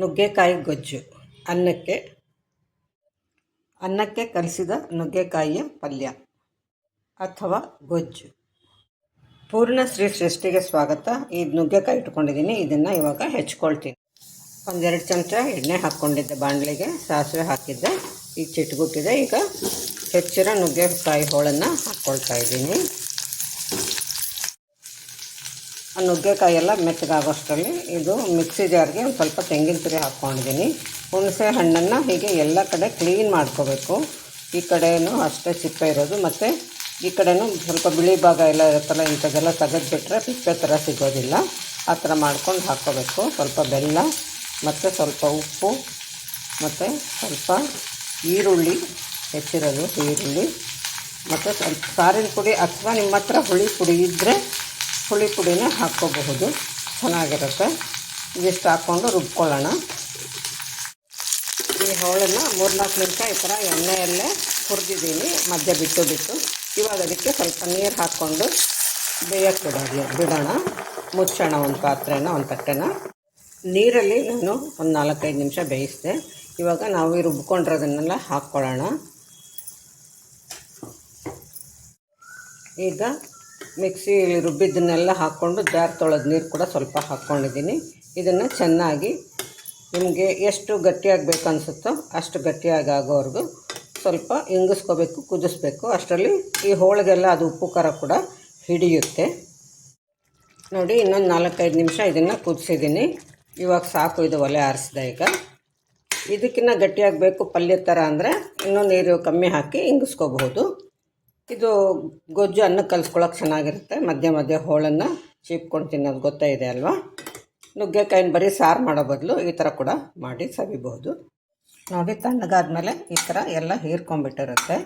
ನುಗ್ಗೆಕಾಯಿ ಗೊಜ್ಜು. ಅನ್ನಕ್ಕೆ ಅನ್ನಕ್ಕೆ ಕಲಸಿದ ನುಗ್ಗೆಕಾಯಿಯ ಪಲ್ಯ ಅಥವಾ ಗೊಜ್ಜು. ಪೂರ್ಣ ಶ್ರೀ ಸೃಷ್ಟಿಗೆ ಸ್ವಾಗತ. ಈ ನುಗ್ಗೆಕಾಯಿ ಇಟ್ಕೊಂಡಿದ್ದೀನಿ. ಇದನ್ನು ಇವಾಗ ಹೆಚ್ಕೊಳ್ತೀನಿ. ಒಂದೆರಡು ಚಮಚ ಎಣ್ಣೆ ಹಾಕ್ಕೊಂಡಿದ್ದೆ ಬಾಣಲೆಗೆ. ಸಾಸಿವೆ ಹಾಕಿದ್ದೆ. ಈಗ ಚಿಟ್ಗುಟ್ಟಿದೆ. ಈಗ ಹೆಚ್ಚಿರೋ ನುಗ್ಗೆಕಾಯಿ ಹೋಳನ್ನು ಹಾಕ್ಕೊಳ್ತಾ ಇದ್ದೀನಿ. ಆ ನುಗ್ಗೆಕಾಯಿ ಎಲ್ಲ ಮೆತ್ತಗಾಗೋಷ್ಟರಲ್ಲಿ ಇದು ಮಿಕ್ಸಿ ಜಾರ್ಗೆ ಒಂದು ಸ್ವಲ್ಪ ತೆಂಗಿನ ತುರಿ ಹಾಕ್ಕೊಂಡಿದ್ದೀನಿ. ಹುಣಸೆ ಹಣ್ಣನ್ನು ಹೀಗೆ ಎಲ್ಲ ಕಡೆ ಕ್ಲೀನ್ ಮಾಡ್ಕೋಬೇಕು. ಈ ಕಡೆಯೂ ಅಷ್ಟೇ ಸಿಪ್ಪೆ ಇರೋದು. ಮತ್ತು ಈ ಕಡೆನೂ ಸ್ವಲ್ಪ ಬಿಳಿ ಭಾಗ ಎಲ್ಲ ಇರುತ್ತಲ್ಲ, ಇಂಥದ್ದೆಲ್ಲ ತೆಗೆದುಬಿಟ್ರೆ ಸಿಪ್ಪೆ ಥರ ಸಿಗೋದಿಲ್ಲ. ಆ ಥರ ಮಾಡ್ಕೊಂಡು ಹಾಕ್ಕೋಬೇಕು. ಸ್ವಲ್ಪ ಬೆಲ್ಲ, ಮತ್ತು ಸ್ವಲ್ಪ ಉಪ್ಪು, ಮತ್ತು ಸ್ವಲ್ಪ ಈರುಳ್ಳಿ, ಹೆಚ್ಚಿರೋದು ಈರುಳ್ಳಿ, ಮತ್ತು ಸ್ವಲ್ಪ ಸಾರಿನ ಪುಡಿ ಅಥವಾ ನಿಮ್ಮ ಹತ್ರ ಹುಳಿ ಪುಡಿ ಇದ್ದರೆ ಹುಳಿ ಪುಡಿನ ಹಾಕ್ಕೋಬಹುದು. ಚೆನ್ನಾಗಿರುತ್ತೆ. ಇದಿಷ್ಟು ಹಾಕ್ಕೊಂಡು ರುಬ್ಕೊಳ್ಳೋಣ. ಈ ಹೋಳನ್ನು ಮೂರ್ನಾಲ್ಕು ನಿಮಿಷ ಈ ಥರ ಎಣ್ಣೆಯಲ್ಲೇ ಹುರಿದಿದ್ದೀನಿ. ಮಧ್ಯ ಬಿಟ್ಟು ಬಿಟ್ಟು. ಇವಾಗ ಅದಕ್ಕೆ ಸ್ವಲ್ಪ ನೀರು ಹಾಕ್ಕೊಂಡು ಬೇಯಕ್ಕೆ ಬಿಡೋದು ಬಿಡೋಣ. ಮುಚ್ಚೋಣ ಒಂದು ಪಾತ್ರೆನ, ಒಂದು ತಟ್ಟೆನ. ನೀರಲ್ಲಿ ನಾನು ಒಂದು ನಾಲ್ಕೈದು ನಿಮಿಷ ಬೇಯಿಸಿದೆ. ಇವಾಗ ನಾವು ಈ ರುಬ್ಕೊಂಡಿರೋದನ್ನೆಲ್ಲ ಹಾಕ್ಕೊಳ್ಳೋಣ. ಈಗ ಮಿಕ್ಸಿಲಿ ರುಬ್ಬಿದ್ದನ್ನೆಲ್ಲ ಹಾಕ್ಕೊಂಡು ಜಾರ್ ತೊಳೆದ ನೀರು ಕೂಡ ಸ್ವಲ್ಪ ಹಾಕ್ಕೊಂಡಿದ್ದೀನಿ. ಇದನ್ನು ಚೆನ್ನಾಗಿ ನಿಮಗೆ ಎಷ್ಟು ಗಟ್ಟಿಯಾಗಿ ಅನಿಸುತ್ತೋ ಅಷ್ಟು ಗಟ್ಟಿಯಾಗಿ ಆಗೋವರೆಗೂ ಸ್ವಲ್ಪ ಇಂಗಿಸ್ಕೋಬೇಕು, ಕುದಿಸ್ಬೇಕು. ಅಷ್ಟರಲ್ಲಿ ಈ ಹೋಳಿಗೆಲ್ಲ ಅದು ಉಪ್ಪು ಖಾರ ಕೂಡ ಹಿಡಿಯುತ್ತೆ. ನೋಡಿ, ಇನ್ನೊಂದು ನಾಲ್ಕೈದು ನಿಮಿಷ ಇದನ್ನು ಕುದಿಸಿದ್ದೀನಿ. ಇವಾಗ ಸಾಕು, ಇದು ಒಲೆ ಆರಿಸಿದೆ ಈಗ. ಇದಕ್ಕಿಂತ ಗಟ್ಟಿಯಾಗಬೇಕು ಪಲ್ಯ ಥರ ಅಂದರೆ ಇನ್ನೂ ನೀರು ಕಮ್ಮಿ ಹಾಕಿ ಇಂಗಿಸ್ಕೋಬಹುದು. ಇದು ಗೊಜ್ಜು ಅನ್ನ ಕಲಿಸ್ಕೊಳಕ್ಕೆ ಚೆನ್ನಾಗಿರುತ್ತೆ. ಮಧ್ಯ ಮಧ್ಯ ಹೋಳನ್ನು ಚೀಪ್ಕೊಂಡು ತಿನ್ನೋದು ಗೊತ್ತೇ ಇದೆ ಅಲ್ವಾ? ನುಗ್ಗೆಕಾಯಿನ ಬರೀ ಸಾರು ಮಾಡೋ ಬದಲು ಈ ಥರ ಕೂಡ ಮಾಡಿ ಸವಿಬಹುದು. ನೋಡಿ, ತಣ್ಣಗಾದ್ಮೇಲೆ ಈ ಥರ ಎಲ್ಲ ಹೀರ್ಕೊಂಬಿಟ್ಟಿರುತ್ತೆ